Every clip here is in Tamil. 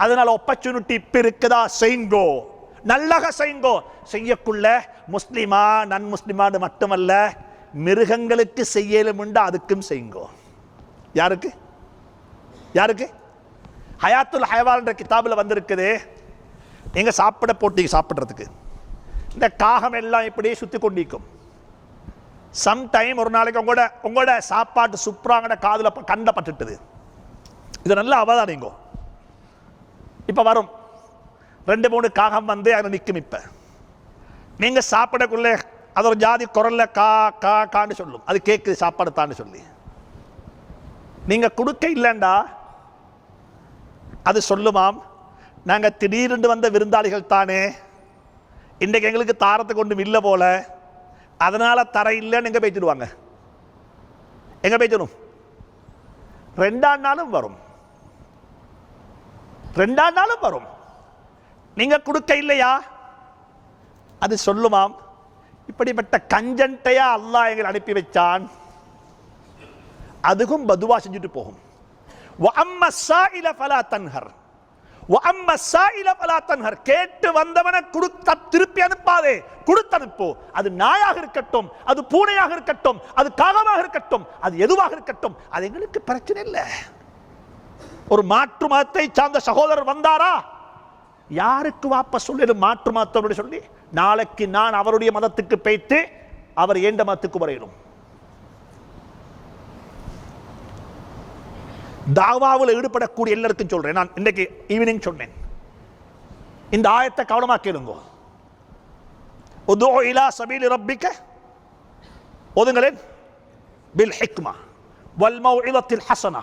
அதனால் ஆப்பர்ச்சுனிட்டி இப்போ இருக்குதா செய்ங்கோ. நல்லக செய்ங்கோ. செய்யக்குள்ள முஸ்லிமா நன் முஸ்லிமான்னு மட்டுமல்ல மிருகங்களுக்கு செய்யலுமுண்டா அதுக்கும் செய்யுங்கோ யாருக்கு? யாருக்கு? ஹயாத்துல் ஹயவால்ன்ற கிதாபில் வந்திருக்குது. நீங்கள் சாப்பிட போட்டீங்க சாப்பிட்றதுக்கு. இந்த காகம் எல்லாம் இப்படியே சுற்றி கொண்டிருக்கும். சம்டைம் ஒரு நாளைக்கு உங்களோட உங்களோட சாப்பாட்டு சுப்ராங்கட காதில் ப- பட்டுட்டுது. இது நல்லா அவதானிங்கோ. இப்ப வரும். ரெண்டு மூணு காகம் வந்து அங்க நிற்கும் இப்ப. நீங்க சாப்பிடக்குள்ளே அது ஒரு ஜாதி குரல்ல கா கா கான்னு சொல்லும். அது கேட்குது சாப்பாடு தான்னு சொல்லி. நீங்க கொடுக்க இல்லைண்டா. அது சொல்லுமாம். நாங்க திடீரென்று வந்த விருந்தாளிகள் தானே. இன்றைக்கு எங்களுக்கு தாரத்துக்கு ஒன்றும் இல்லை போல. அதனால தர இல்லைன்னு எங்க பேச்சிடுவாங்க எங்க பேச்சிடும் ரெண்டாம் நாளும் வரும். ரெண்டாம் நாளும் வரும். நீங்க கொடுக்க இல்லையா? அது சொல்லுமாம். இப்படிப்பட்ட கஞ்சன்ட்டையா அல்லாஹ் எங்களை அனுப்பி வைச்சான். அதுவும் பதுவா செஞ்சுட்டு போகும். கேட்டு வந்தவனை கொடுத்த திருப்பி அனுப்பாதே. கொடுத்து அனுப்பு. அது நாயாக இருக்கட்டும் அது பூனையாக இருக்கட்டும் அது காகமாக இருக்கட்டும் அது எதுவாக இருக்கட்டும் அது எங்களுக்கு பிரச்சனை இல்லை. ஒரு மாற்று மதத்தை சார்ந்த சகோதரர் வந்தாரா? யாருக்கு வாப்ப சொல்லிடு மாற்று மதத்தவருடைய சொல்லி நாளைக்கு நான் அவருடைய மதத்துக்கு பேய்த்து அவர் ஏண்ட மதத்துக்கு வரையிடும் தாவாவில் ஈடுபடக்கூடிய எல்லாருக்கும் சொல்றேன். நான் இன்னைக்கு ஈவினிங் சொன்னேன். இந்த ஆயத்தை கவனமா கேளுங்க. உது இலா சபீலி ரப்பிக்க ஒதுங்களேன். பில் ஹிக்மா வல்மௌ இலத்தில் ஹசனா.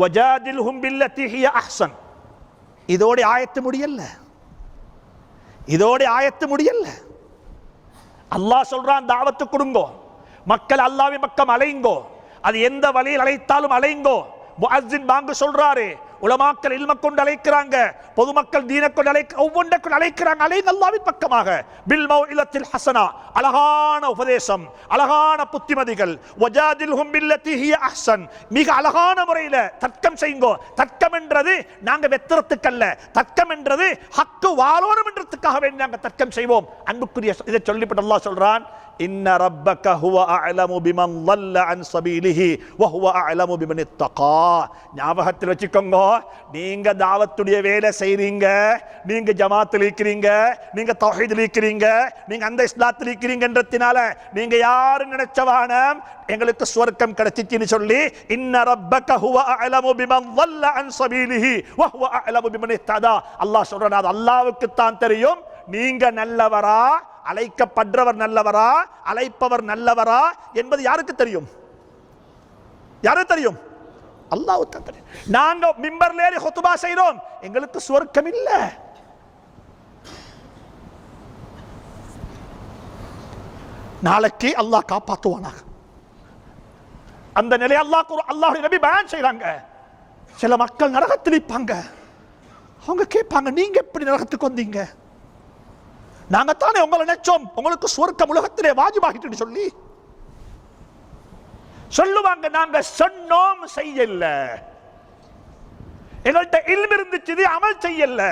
வஜாதில்ஹும் பில்லத்தி ஹிய அஹ்சன். இதோட ஆயத்து முடியல இதோட ஆயத்து முடியல அல்லாஹ் சொல்றான் தாவத்து கொடுங்கோ. மக்கள் அல்லாவின் பக்கம் அலைங்கோ. அது எந்த வழியில் அழைத்தாலும் அலைங்கோ. முஅஸ்ஸின் பாங்கு சொல்றாரு உலமாக்கள் இல்ம கொண்டு அழைக்கிறாங்க பொதுமக்கள் தீன கொண்டு அழைக்க ஒவ்வொன்றை கொண்டு அழைக்கிறாங்க அலைங்க அல்லாவின் பக்கமாக பில் மௌஇலத்தில் ஹசனா அழகான உபதேசம் அழகான புத்திமதிகள் வஜாதில்ஹும் பில்லத்தி ஹிய அஹ்சன் மிக அழகான முறையில் தர்க்கம் செய்யுங்கோ தர்க்கம் என்றது நாங்க வெத்திரத்துக்கல்ல தர்க்கம் என்றது ஹக்கு வாழோணும் என்றதுக்காக வேண்டி நாங்க தர்க்கம் செய்வோம் அன்புக்குரிய இதை சொல்லிவிட்டு அல்லாஹ் சொல்றான் இன்ன ரப்பக ஹுவ அஅலமு பிமன் ضل عن سبيله وهو أعلم بمن اتقى ஞாபகத்தில் வச்சுக்கோங்க நீங்க தாவத்துடைய வேலை செய்றீங்க. நீங்க ஜமாத்தில் இருக்கிறீங்க. நீங்க தொகைதில் இருக்கிறீங்க. நீங்க அந்த இஸ்லாத்தில் இருக்கிறீங்கன்றதுனால நீங்க யாரு நினைச்சவானம் எங்களுக்கு சொர்க்கம் கிடைச்சிச்சின்னு சொல்லி இன்ன ரப்பக ஹுவ அலமு பிமன் வல்ல அன் சபீலிஹி வ ஹுவ அலமு பிமன் இஹ்ததா அல்லாஹ் சொல்றான் அது அல்லாஹ்வுக்கு தான் தெரியும். நீங்க நல்லவரா அழைக்கப்படுறவர் நல்லவரா அழைப்பவர் நல்லவரா என்பது யாருக்கு தெரியும்? யாருக்கு தெரியும்? அல்லாஹ் தான் நாங்க மிம்பர்ல ஏறி ஹொத்துபா செய்றோம் எங்களுக்கு சுவர்க்கம் இல்ல நாளைக்கு அல்லாஹ் காப்பாத்துவானாக. அந்த நிலை அல்லாஹ் அல்லாஹுடைய நபி பயன் செய்றாங்க சில மக்கள் நரகத்தில் இருப்பாங்க அவங்க கேட்பாங்க நீங்க எப்படி நரகத்துக்கு வந்தீங்க? நாங்க தானே உங்களை நினைச்சோம். உங்களுக்கு சுவர்க்கம் உலகத்திலே வாஜிபாகிட்டு சொல்லி. சொல்லுவாங்க நாங்க சொன்னோம் செய்யல. எங்கள்கிட்ட இல்ம இருந்துச்சு அமல் செய்யல.